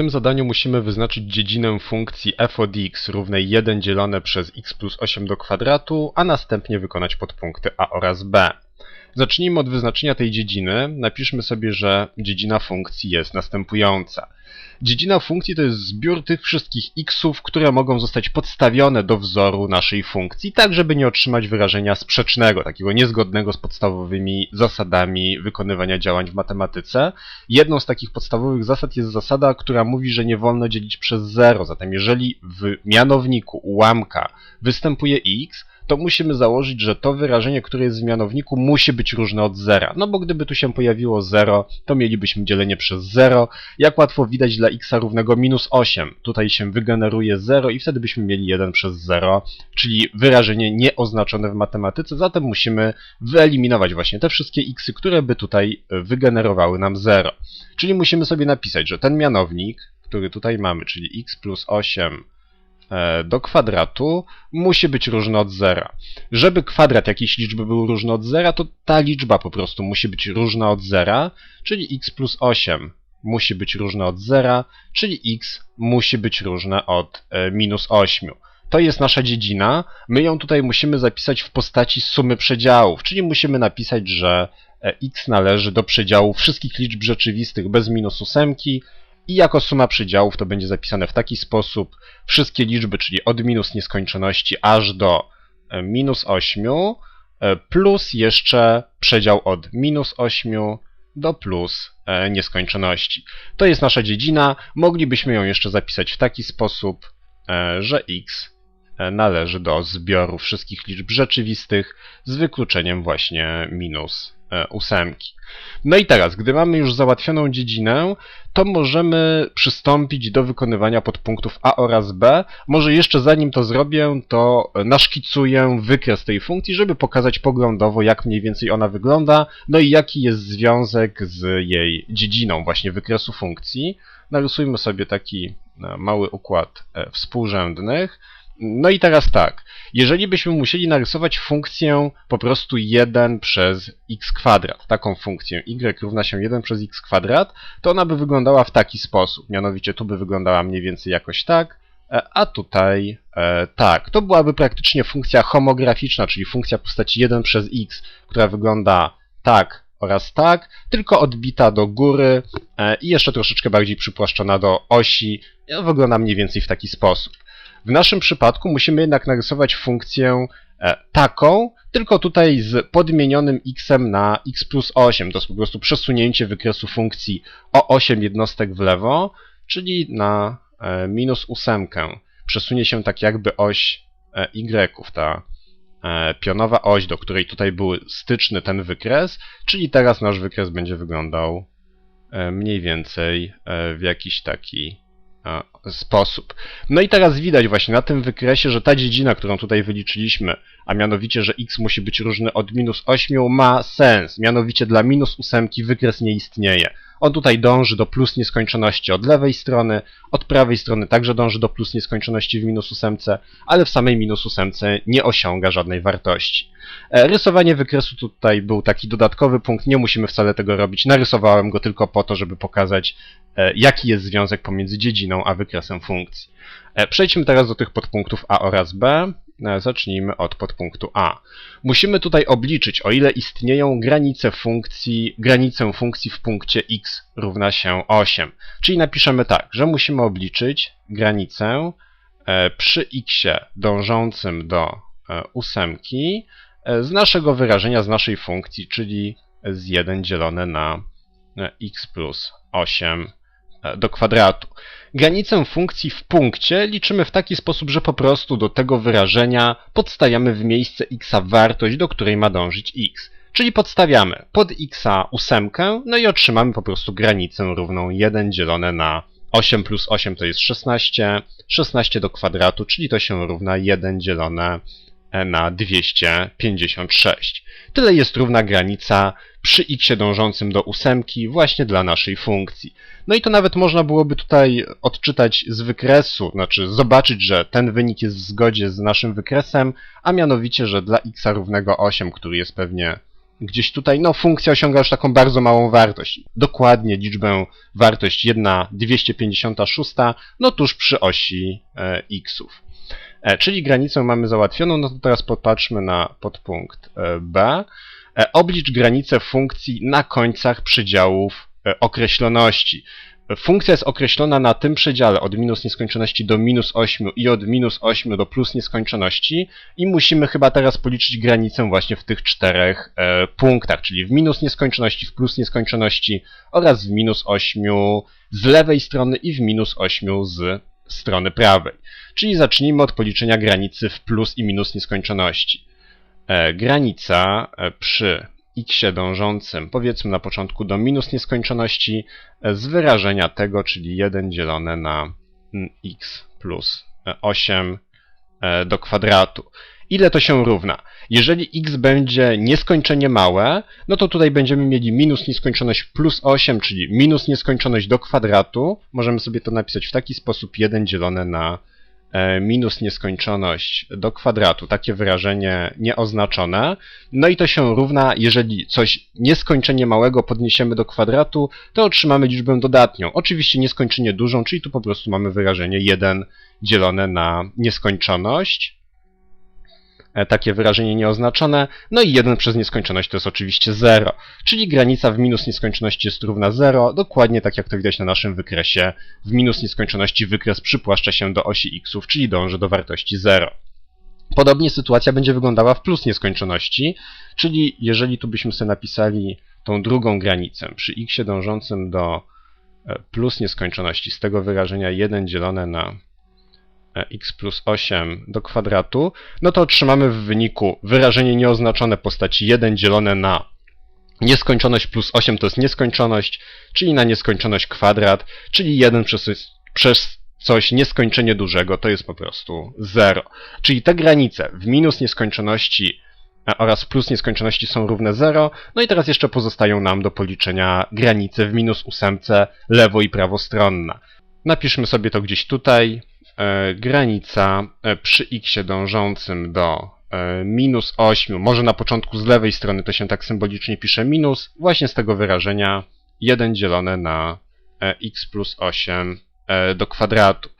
tym zadaniu musimy wyznaczyć dziedzinę funkcji f od x równej 1 dzielone przez x plus 8 do kwadratu, a następnie wykonać podpunkty a oraz b. Zacznijmy od wyznaczenia tej dziedziny. Napiszmy sobie, że dziedzina funkcji jest następująca. Dziedzina funkcji to jest zbiór tych wszystkich xów, które mogą zostać podstawione do wzoru naszej funkcji, tak żeby nie otrzymać wyrażenia sprzecznego, takiego niezgodnego z podstawowymi zasadami wykonywania działań w matematyce. Jedną z takich podstawowych zasad jest zasada, która mówi, że nie wolno dzielić przez 0. Zatem jeżeli w mianowniku ułamka występuje x, to musimy założyć, że to wyrażenie, które jest w mianowniku, musi być różne od zera. No bo gdyby tu się pojawiło 0, to mielibyśmy dzielenie przez 0. Jak łatwo widać dla x równego minus 8. Tutaj się wygeneruje 0 i wtedy byśmy mieli 1 przez 0, czyli wyrażenie nieoznaczone w matematyce. Zatem musimy wyeliminować właśnie te wszystkie xy, które by tutaj wygenerowały nam 0. Czyli musimy sobie napisać, że ten mianownik, który tutaj mamy, czyli x plus 8 E, do kwadratu musi być różny od zera. Żeby kwadrat jakiejś liczby był różny od zera, to ta liczba po prostu musi być różna od zera, czyli x plus 8 musi być różna od zera, czyli x musi być różne od e, minus 8. To jest nasza dziedzina. My ją tutaj musimy zapisać w postaci sumy przedziałów, czyli musimy napisać, że e, x należy do przedziału wszystkich liczb rzeczywistych bez minus ósemki, i jako suma przedziałów to będzie zapisane w taki sposób wszystkie liczby, czyli od minus nieskończoności aż do e, minus 8 e, plus jeszcze przedział od minus 8 do plus e, nieskończoności. To jest nasza dziedzina. Moglibyśmy ją jeszcze zapisać w taki sposób, że x należy do zbioru wszystkich liczb rzeczywistych z wykluczeniem właśnie minus ósemki. No i teraz, gdy mamy już załatwioną dziedzinę, to możemy przystąpić do wykonywania podpunktów A oraz B. Może jeszcze zanim to zrobię, to naszkicuję wykres tej funkcji, żeby pokazać poglądowo, jak mniej więcej ona wygląda, no i jaki jest związek z jej dziedziną właśnie wykresu funkcji. Narysujmy sobie taki e, mały układ e, współrzędnych. No i teraz tak, jeżeli byśmy musieli narysować funkcję po prostu 1 przez x kwadrat, taką funkcję y równa się 1 przez x kwadrat, to ona by wyglądała w taki sposób. Mianowicie tu by wyglądała mniej więcej jakoś tak, e, a tutaj e, tak. To byłaby praktycznie funkcja homograficzna, czyli funkcja postaci 1 przez x, która wygląda tak oraz tak, tylko odbita do góry e, i jeszcze troszeczkę bardziej przypłaszczona do osi. Wygląda mniej więcej w taki sposób. W naszym przypadku musimy jednak narysować funkcję e, taką, tylko tutaj z podmienionym x na x plus 8. To jest po prostu przesunięcie wykresu funkcji o 8 jednostek w lewo, czyli na e, minus 8. Przesunie się tak jakby oś y, ta pionowa oś, do której tutaj był styczny ten wykres, czyli teraz nasz wykres będzie wyglądał mniej więcej w jakiś taki sposób. No i teraz widać właśnie na tym wykresie, że ta dziedzina, którą tutaj wyliczyliśmy, a mianowicie, że x musi być różny od minus 8, ma sens. Mianowicie dla minus 8 wykres nie istnieje. On tutaj dąży do plus nieskończoności od lewej strony, od prawej strony także dąży do plus nieskończoności w minus 8, ale w samej minus 8 nie osiąga żadnej wartości. E, rysowanie wykresu tutaj był taki dodatkowy punkt, nie musimy wcale tego robić. Narysowałem go tylko po to, żeby pokazać, e, jaki jest związek pomiędzy dziedziną a wykresem funkcji. E, przejdźmy teraz do tych podpunktów A oraz B. Zacznijmy od podpunktu A. Musimy tutaj obliczyć, o ile istnieją granice funkcji, granicę funkcji w punkcie x równa się 8. Czyli napiszemy tak, że musimy obliczyć granicę przy x dążącym do ósemki E, z naszego wyrażenia, z naszej funkcji, czyli z 1 dzielone na e, x plus 8 e, do kwadratu. Granicę funkcji w punkcie liczymy w taki sposób, że po prostu do tego wyrażenia podstawiamy w miejsce x wartość, do której ma dążyć x. Czyli podstawiamy pod x ósemkę, no i otrzymamy po prostu granicę równą 1 dzielone na 8 plus 8 to jest 16, 16 do kwadratu, czyli to się równa 1 dzielone na 256. Tyle jest równa granica przy x dążącym do ósemki właśnie dla naszej funkcji. No i to nawet można byłoby tutaj odczytać z wykresu, znaczy zobaczyć, że ten wynik jest w zgodzie z naszym wykresem, a mianowicie, że dla x równego 8, który jest pewnie gdzieś tutaj, no funkcja osiąga już taką bardzo małą wartość. Dokładnie liczbę, wartość 1,256, no tuż przy osi e, xów. E, czyli granicę mamy załatwioną, no to teraz popatrzmy na podpunkt e, B. E, oblicz granicę funkcji na końcach przedziałów e, określoności. Funkcja jest określona na tym przedziale od minus nieskończoności do minus 8 i od minus 8 do plus nieskończoności i musimy chyba teraz policzyć granicę właśnie w tych czterech e, punktach, czyli w minus nieskończoności, w plus nieskończoności oraz w minus 8 z lewej strony i w minus 8 z strony prawej. Czyli zacznijmy od policzenia granicy w plus i minus nieskończoności. E, granica e, przy x dążącym, powiedzmy na początku do minus nieskończoności, e, z wyrażenia tego, czyli 1 dzielone na mm, x plus 8 e, do kwadratu. Ile to się równa? Jeżeli x będzie nieskończenie małe, no to tutaj będziemy mieli minus nieskończoność plus 8, czyli minus nieskończoność do kwadratu. Możemy sobie to napisać w taki sposób 1 dzielone na E, minus nieskończoność do kwadratu, takie wyrażenie nieoznaczone. No i to się równa, jeżeli coś nieskończenie małego podniesiemy do kwadratu, to otrzymamy liczbę dodatnią. Oczywiście nieskończenie dużą, czyli tu po prostu mamy wyrażenie 1 dzielone na nieskończoność. E, takie wyrażenie nieoznaczone, no i 1 przez nieskończoność to jest oczywiście 0, czyli granica w minus nieskończoności jest równa 0, dokładnie tak jak to widać na naszym wykresie. W minus nieskończoności wykres przypłaszcza się do osi xów, czyli dąży do wartości 0. Podobnie sytuacja będzie wyglądała w plus nieskończoności, czyli jeżeli tu byśmy sobie napisali tą drugą granicę przy x dążącym do e, plus nieskończoności z tego wyrażenia 1 dzielone na x plus 8 do kwadratu, no to otrzymamy w wyniku wyrażenie nieoznaczone postaci 1 dzielone na nieskończoność plus 8 to jest nieskończoność, czyli na nieskończoność kwadrat, czyli 1 przez, przez coś nieskończenie dużego to jest po prostu 0. Czyli te granice w minus nieskończoności e, oraz plus nieskończoności są równe 0. No i teraz jeszcze pozostają nam do policzenia granice w minus ósemce lewo i prawostronna. Napiszmy sobie to gdzieś tutaj. E, granica e, przy x dążącym do e, minus 8, może na początku z lewej strony to się tak symbolicznie pisze minus, właśnie z tego wyrażenia 1 dzielone na x plus 8 do kwadratu.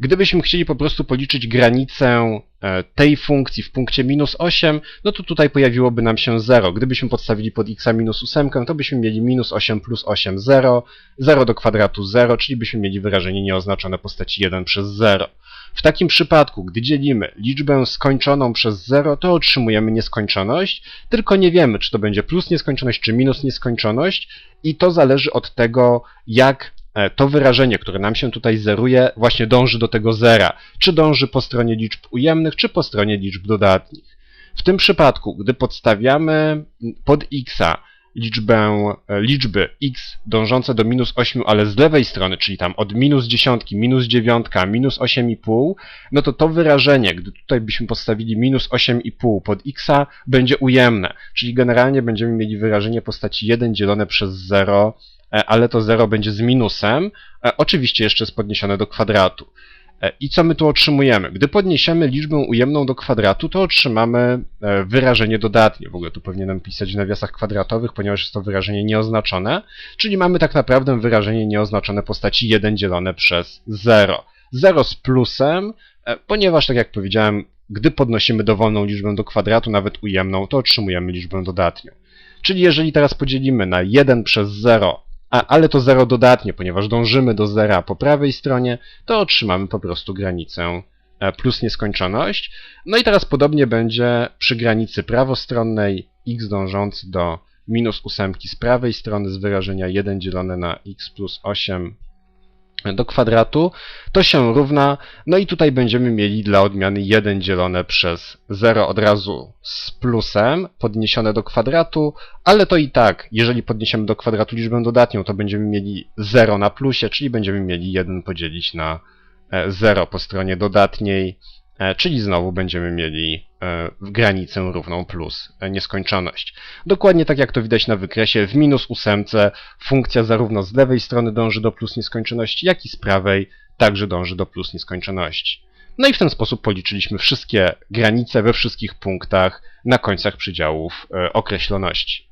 Gdybyśmy chcieli po prostu policzyć granicę e, tej funkcji w punkcie minus 8, no to tutaj pojawiłoby nam się 0. Gdybyśmy podstawili pod x minus 8, to byśmy mieli minus 8 plus 8, 0, 0 do kwadratu 0, czyli byśmy mieli wyrażenie nieoznaczone postaci 1 przez 0. W takim przypadku, gdy dzielimy liczbę skończoną przez 0, to otrzymujemy nieskończoność, tylko nie wiemy, czy to będzie plus nieskończoność, czy minus nieskończoność i to zależy od tego, jak to wyrażenie, które nam się tutaj zeruje, właśnie dąży do tego zera. Czy dąży po stronie liczb ujemnych, czy po stronie liczb dodatnich. W tym przypadku, gdy podstawiamy pod x liczbę, e, liczby x dążące do minus 8, ale z lewej strony, czyli tam od minus 10, minus 9, minus 8,5, no to to wyrażenie, gdy tutaj byśmy postawili minus 8,5 pod x, będzie ujemne, czyli generalnie będziemy mieli wyrażenie postaci 1 dzielone przez 0, E, ale to 0 będzie z minusem, e, oczywiście jeszcze jest podniesione do kwadratu. E, I co my tu otrzymujemy? Gdy podniesiemy liczbę ujemną do kwadratu, to otrzymamy wyrażenie dodatnie. W ogóle tu powinienem pisać w nawiasach kwadratowych, ponieważ jest to wyrażenie nieoznaczone, czyli mamy tak naprawdę wyrażenie nieoznaczone postaci 1 dzielone przez 0. 0 z plusem, ponieważ tak jak powiedziałem, gdy podnosimy dowolną liczbę do kwadratu, nawet ujemną, to otrzymujemy liczbę dodatnią. Czyli jeżeli teraz podzielimy na 1 przez 0 a, ale to 0 dodatnie, ponieważ dążymy do zera po prawej stronie, to otrzymamy po prostu granicę e, plus nieskończoność. No i teraz podobnie będzie przy granicy prawostronnej x dążący do minus ósemki z prawej strony z wyrażenia 1 dzielone na x plus 8 do kwadratu, to się równa, no i tutaj będziemy mieli dla odmiany 1 dzielone przez 0 od razu z plusem podniesione do kwadratu, ale to i tak, jeżeli podniesiemy do kwadratu liczbę dodatnią, to będziemy mieli 0 na plusie, czyli będziemy mieli 1 podzielić na 0 e, po stronie dodatniej, czyli znowu będziemy mieli e, granicę równą plus e, nieskończoność. Dokładnie tak jak to widać na wykresie, w minus ósemce funkcja zarówno z lewej strony dąży do plus nieskończoności, jak i z prawej także dąży do plus nieskończoności. No i w ten sposób policzyliśmy wszystkie granice we wszystkich punktach na końcach przedziałów określoności.